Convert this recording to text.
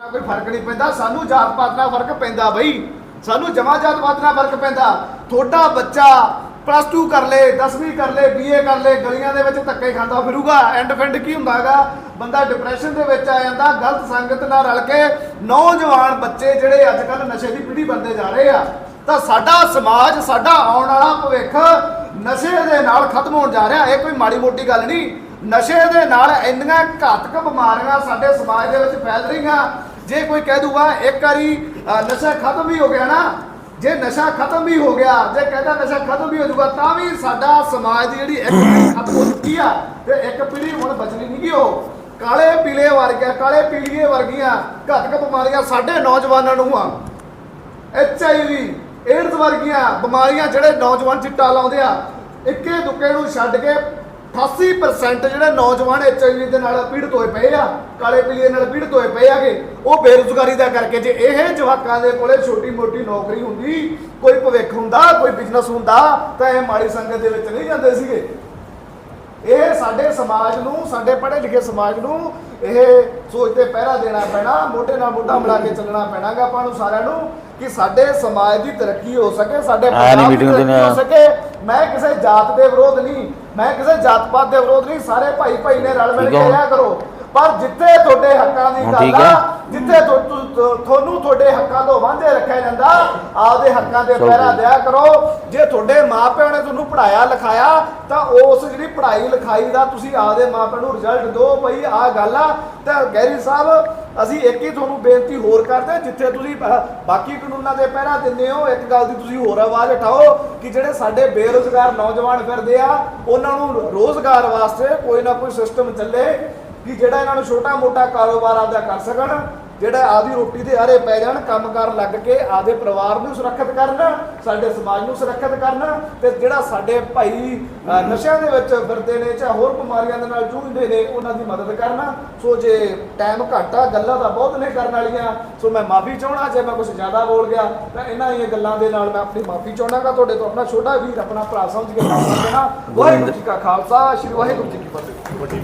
ਕੋਈ ਫ਼ਰਕ ਨਹੀਂ ਪੈਂਦਾ, ਸਾਨੂੰ ਜਾਤ ਪਾਤ ਨਾਲ ਫ਼ਰਕ ਪੈਂਦਾ ਬਈ। ਸਾਨੂੰ ਜਮਾ ਜਾਤ ਪਾਤ ਨਾਲ ਫ਼ਰਕ ਪੈਂਦਾ। ਤੁਹਾਡਾ ਬੱਚਾ ਪਲੱਸ 2 ਕਰ ਲੇ 10ਵੀਂ ਕਰ ਲੇ ਬੀਏ ਕਰ ਲੇ, ਗਲੀਆਂ ਦੇ ਵਿੱਚ ਧੱਕੇ ਖਾਂਦਾ ਫਿਰੂਗਾ। ਐਂਡ ਫੈਂਡ ਕੀ ਹੁੰਦਾਗਾ? ਬੰਦਾ ਡਿਪਰੈਸ਼ਨ ਦੇ ਵਿੱਚ ਆ ਜਾਂਦਾ, ਗਲਤ ਸੰਗਤ ਨਾਲ ਰਲ ਕੇ ਨੌਜਵਾਨ ਬੱਚੇ ਜਿਹੜੇ ਅੱਜ ਕੱਲ ਨਸ਼ੇ ਦੀ ਪੀੜ੍ਹੀ ਬਣਦੇ ਜਾ ਰਹੇ ਆ, ਤਾਂ ਸਾਡਾ ਸਮਾਜ, ਸਾਡਾ ਆਉਣ ਵਾਲਾ ਭਵਿੱਖ ਨਸ਼ੇ ਦੇ ਨਾਲ ਖਤਮ ਹੋਣ ਜਾ ਰਿਹਾ। ਇਹ ਕੋਈ ਮਾੜੀ ਮੋਟੀ ਗੱਲ ਨਹੀਂ। ਨਸ਼ੇ ਦੇ ਨਾਲ ਇੰਨੀਆਂ ਘਾਤਕ ਬਿਮਾਰੀਆਂ ਸਾਡੇ ਸਮਾਜ ਦੇ ਵਿੱਚ ਫੈਲ ਰਹੀਆਂ। ਜੇ ਕੋਈ ਕਹਿ ਦੂਗਾ, ਇੱਕ ਵਾਰੀ ਨਸ਼ਾ ਖਤਮ ਵੀ ਹੋ ਗਿਆ ਨਾ, ਜੇ ਨਸ਼ਾ ਖਤਮ ਵੀ ਹੋ ਗਿਆ, ਜੇ ਕਹਿੰਦਾ ਨਸ਼ਾ ਖਤਮ ਵੀ ਹੋ ਜਾਊਗਾ, ਤਾਂ ਵੀ ਸਾਡਾ ਸਮਾਜ ਦੀ ਜਿਹੜੀ ਇੱਕ ਖਤਮ ਹੋ ਚੁੱਕੀ ਆ, ਤੇ ਇੱਕ ਪੀੜ੍ਹੀ ਹੁਣ ਬਚਣੀ ਨਹੀਂ ਗੀ ਉਹ। ਕਾਲੇ ਪੀਲੇ ਵਰਗਿਆ, ਕਾਲੇ ਪੀਲੀਏ ਵਰਗੀਆਂ ਘਾਤਕ ਬਿਮਾਰੀਆਂ ਸਾਡੇ ਨੌਜਵਾਨਾਂ ਨੂੰ ਆ। ਐਚ ਆਈ ਵੀ ਏਡਜ਼ ਵਰਗੀਆਂ ਬਿਮਾਰੀਆਂ ਜਿਹੜੇ ਨੌਜਵਾਨ ਚਿੱਟਾ ਲਾਉਂਦੇ ਆ, ਇੱਕੇ ਦੁੱਕੇ ਨੂੰ ਛੱਡ ਕੇ 88% ਜਿਹੜੇ ਨੌਜਵਾਨ ਐਚ ਦੇ ਨਾਲ ਪੀੜਤ ਹੋਏ ਪਏ ਆ, ਕਾਲੇ ਪੀਲੀਏ ਨਾਲ ਪੀੜਤ ਹੋਏ ਪਏ ਆਗੇ, ਉਹ ਬੇਰੁਜ਼ਗਾਰੀ ਦਾ ਕਰਕੇ ਜੇ ਇਹ ਜਵਾਕਾਂ ਦੇ ਕੋਲੇ ਛੋਟੀ ਮੋਟੀ ਨੌਕਰੀ ਹੁੰਦੀ, ਕੋਈ ਭਵਿੱਖ ਹੁੰਦਾ, ਕੋਈ ਬਿਜ਼ਨਸ ਹੁੰਦਾ, ਤਾਂ ਇਹ ਮਾੜੀ ਸੰਗਤ ਦੇ ਵਿੱਚ ਨਹੀਂ ਜਾਂਦੇ ਸੀਗੇ। ਇਹ ਸਾਡੇ ਸਮਾਜ ਨੂੰ, ਸਾਡੇ ਪੜ੍ਹੇ ਲਿਖੇ ਸਮਾਜ ਨੂੰ ਇਹ ਸੋਚ ਤੇ ਪਹਿਰਾ ਦੇਣਾ ਪੈਣਾ, ਮੋਢੇ ਨਾਲ ਮੋਢਾ ਮਿਲਾ ਕੇ ਚੱਲਣਾ ਪੈਣਾਗਾ ਆਪਾਂ ਨੂੰ ਸਾਰਿਆਂ ਨੂੰ। ਕਿ ਸਾਡੇ ਸਮਾਜ ਦੀ ਤਰੱਕੀ ਹੋ ਸਕੇ ਸਾਡੇ ਪੰਜਾਬ ਦੀ ਤਰੱਕੀ ਹੋ। ਸਕੇ ਮੈਂ ਕਿਸੇ ਜਾਤ ਦੇ ਵਿਰੋਧ ਨਹੀਂ ਮੈਂ ਕਿਸੇ ਜਾਤ ਪਾਤ ਦੇ ਵਿਰੋਧ ਨਹੀਂ ਸਾਰੇ ਭਾਈ ਭਾਈ ਨੇ ਰਲ ਮਿਲ ਕੇ। ਰਿਹਾ ਕਰੋ ਪਰ ਜਿੱਥੇ ਤੁਹਾਡੇ ਹੱਕਾਂ ਦੀ ਗੱਲ ਆ। ਜਿੱਥੇ ਤੁਹਾਨੂੰ ਤੁਹਾਡੇ ਹੱਕਾਂ ਤੋਂ ਵਾਂਝੇ ਰੱਖਿਆ ਜਾਂਦਾ ਆਪਦੇ ਹੱਕਾਂ ਦੇ ਪਹਿਰਾ। ਦਿਆ ਕਰੋ ਜੇ ਤੁਹਾਡੇ ਮਾਪਿਆਂ ਨੇ ਤੁਹਾਨੂੰ ਪੜਾਇਆ ਲਿਖਾਇਆ, ਤਾਂ ਉਸ ਜਿਹੜੀ ਪੜ੍ਹਾਈ ਲਿਖਾਈ ਦਾ ਤੁਸੀਂ ਆਪਦੇ ਮਾਪਿਆਂ ਨੂੰ ਰਿਜ਼ਲਟ ਦਿਓ ਭਈ ਆਹ ਗੱਲ ਆ। ਤਾਂ ਗੈਰੀ ਸਾਹਿਬ, ਅਸੀਂ ਇੱਕ ਹੀ ਤੁਹਾਨੂੰ ਬੇਨਤੀ ਹੋਰ ਕਰਦੇ ਜਿੱਥੇ ਤੁਸੀਂ ਬਾਕੀ ਕਾਨੂੰਨਾਂ ਦੇ ਪਹਿਰਾ ਦਿੰਦੇ ਹੋ, ਇੱਕ ਗੱਲ ਦੀ ਤੁਸੀਂ ਹੋਰ ਆਵਾਜ਼ ਉਠਾਓ ਕਿ ਜਿਹੜੇ ਸਾਡੇ ਬੇਰੁਜ਼ਗਾਰ ਨੌਜਵਾਨ ਫਿਰਦੇ ਆ, ਉਹਨਾਂ ਨੂੰ ਰੋਜ਼ਗਾਰ ਵਾਸਤੇ ਕੋਈ ਨਾ ਕੋਈ ਸਿਸਟਮ ਚੱਲੇ ਕਿ ਜਿਹੜਾ ਇਹਨਾਂ ਨੂੰ ਛੋਟਾ ਮੋਟਾ ਕਾਰੋਬਾਰ ਆਪਦਾ ਕਰ ਸਕਣ। ਜਿਹੜਾ ਆਦੀ ਰੋਟੀ ਦੇ ਆਰੇ ਪੈ ਜਾਣ, ਕੰਮ ਕਰਨ ਲੱਗ ਕੇ ਆਦੇ ਪਰਿਵਾਰ ਨੂੰ ਸੁਰੱਖਿਅਤ ਕਰਨ, ਸਾਡੇ ਸਮਾਜ ਨੂੰ ਸੁਰੱਖਿਅਤ ਕਰਨ ਤੇ ਜਿਹੜਾ ਸਾਡੇ ਭਾਈ ਨਸ਼ਿਆਂ ਦੇ ਵਿੱਚ ਫਿਰਦੇ ਨੇ ਜਾਂ ਹੋਰ ਬਿਮਾਰੀਆਂ ਦੇ ਨਾਲ ਜੂਝਦੇ ਨੇ, ਉਹਨਾਂ ਦੀ ਮਦਦ ਕਰਨਾ। ਸੋ ਜੇ ਟਾਈਮ ਘੱਟ ਆ, ਗੱਲਾਂ ਤਾਂ ਬਹੁਤ ਨੇ ਕਰਨ ਵਾਲੀਆਂ, ਸੋ ਮੈਂ ਮਾਫੀ ਚਾਹਣਾ ਜੇ ਮੈਂ ਕੁਝ ਜ਼ਿਆਦਾ ਬੋਲ ਗਿਆ, ਤਾਂ ਇਹਨਾਂ ਹੀ ਗੱਲਾਂ ਦੇ ਨਾਲ ਮੈਂ ਆਪਣੀ ਮਾਫੀ ਚਾਹਣਾਗਾ ਤੁਹਾਡੇ ਤੋਂ ਆਪਣਾ ਛੋਟਾ ਵੀਰ, ਆਪਣਾ ਭਰਾ ਸਮਝ ਕੇ ਮਾਫੀ ਦੇਣਾ ਵਾਹਿਗੁਰੂ ਜੀ ਕਾ ਖਾਲਸਾ, ਸ੍ਰੀ ਵਾਹਿਗੁਰੂ ਜੀ ਕੀ ਫਤਿਹ।